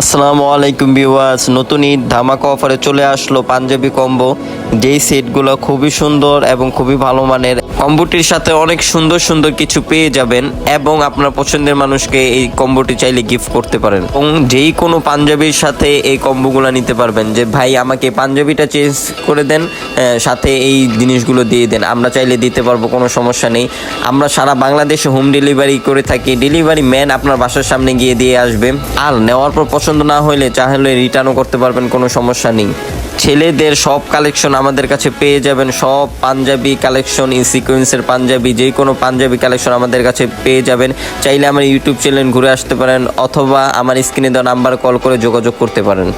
আসসালামু আলাইকুম ভিউয়ার্স, নতুন ঈদ ধামাকা অফারে চলে আসলো পাঞ্জাবি কম্বো। যেই সেটগুলো খুবই সুন্দর এবং খুবই ভালো মানের। কম্বোটির সাথে অনেক সুন্দর সুন্দর কিছু পেয়ে যাবেন এবং আপনার পছন্দের মানুষকে এই কম্বোটি চাইলে গিফট করতে পারেন। এবং যেই কোনো পাঞ্জাবির সাথে এই কম্বোগুলো নিতে পারবেন যে, ভাই, আমাকে পাঞ্জাবিটা চেঞ্জ করে দেন সাথে এই জিনিসগুলো দিয়ে দেন। আমরা চাইলে দিতে পারব, কোনো সমস্যা নেই। আমরা সারা বাংলাদেশে হোম ডেলিভারি করে থাকি। ডেলিভারি ম্যান আপনার বাসার সামনে গিয়ে দিয়ে আসবে। আর নেওয়ার পর পছন্দ না হলে চাইলে রিটার্নও করতে পারবেন, কোনো সমস্যা নেই। ছেলেদের সব কালেকশন আমাদের কাছে পেয়ে যাবেন, সব পাঞ্জাবি কালেকশন ইন সিকোয়েন্সের পাঞ্জাবি, যে কোনো পাঞ্জাবি কালেকশন আমাদের কাছে পেয়ে যাবেন। চাইলে আমার ইউটিউব চ্যানেল ঘুরে আসতে পারেন, অথবা আমার স্ক্রিনে দেওয়া নাম্বার কল করে যোগাযোগ করতে পারেন।